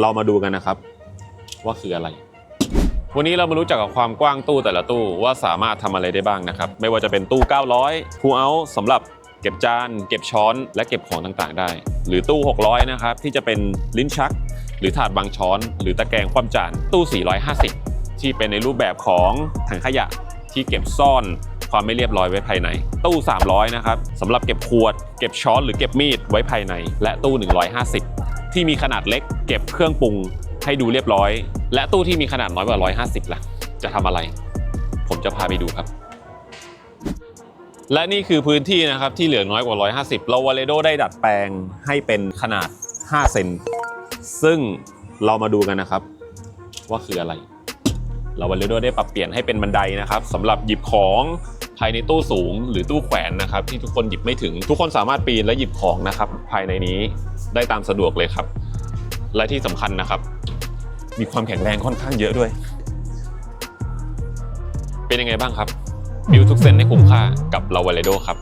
เรามาดูกันนะครับ ว่าคืออะไร วันนี้เรามารู้จักกับความกว้างตู้แต่ละตู้ว่าสามารถทำอะไรได้บ้างนะครับ ไม่ว่าจะเป็นตู้ 900 pull out สำหรับเก็บจาน เก็บช้อนและเก็บของต่างๆ ได้ หรือตู้ 600 นะครับที่จะเป็นลิ้นชัก หรือถาดบางช้อน หรือตะแกรงคว่ำจานตู้ 450 ที่เป็นในรูปแบบของถังขยะที่เก็บซ่อนความไม่เรียบร้อยไว้ภายใน ตู้ 300 นะครับสำหรับเก็บขวด เก็บช้อนหรือเก็บมีดไว้ภายใน และตู้ 150 ที่มีขนาดเล็ก เก็บเครื่องปรุงให้ดูเรียบร้อย และตู้ที่มีขนาดน้อยกว่า 150ล่ะ จะทำอะไร ผมจะพาไปดูครับ และนี่คือพื้นที่นะครับที่เหลือน้อยกว่า 150 เราวาเลโดได้ดัดแปลงให้เป็นขนาด 5 เซนซึ่งเรามาดูกันนะครับ ว่าคืออะไร เราวาเลโดได้ปรับเปลี่ยนให้เป็นบันไดนะครับสำหรับหยิบของ ภายในตู้สูงหรือตู้แขวนนะครับที่ทุกคนหยิบไม่ถึง ทุกคนสามารถปีนและหยิบของนะครับภายในนี้ได้ตามสะดวกเลยครับ และที่สำคัญนะครับ มีความแข็งแรงค่อนข้างเยอะด้วย เป็นยังไงบ้างครับบิวทุกเซนให้คุ้มค่ากับลาวาเลโดครับ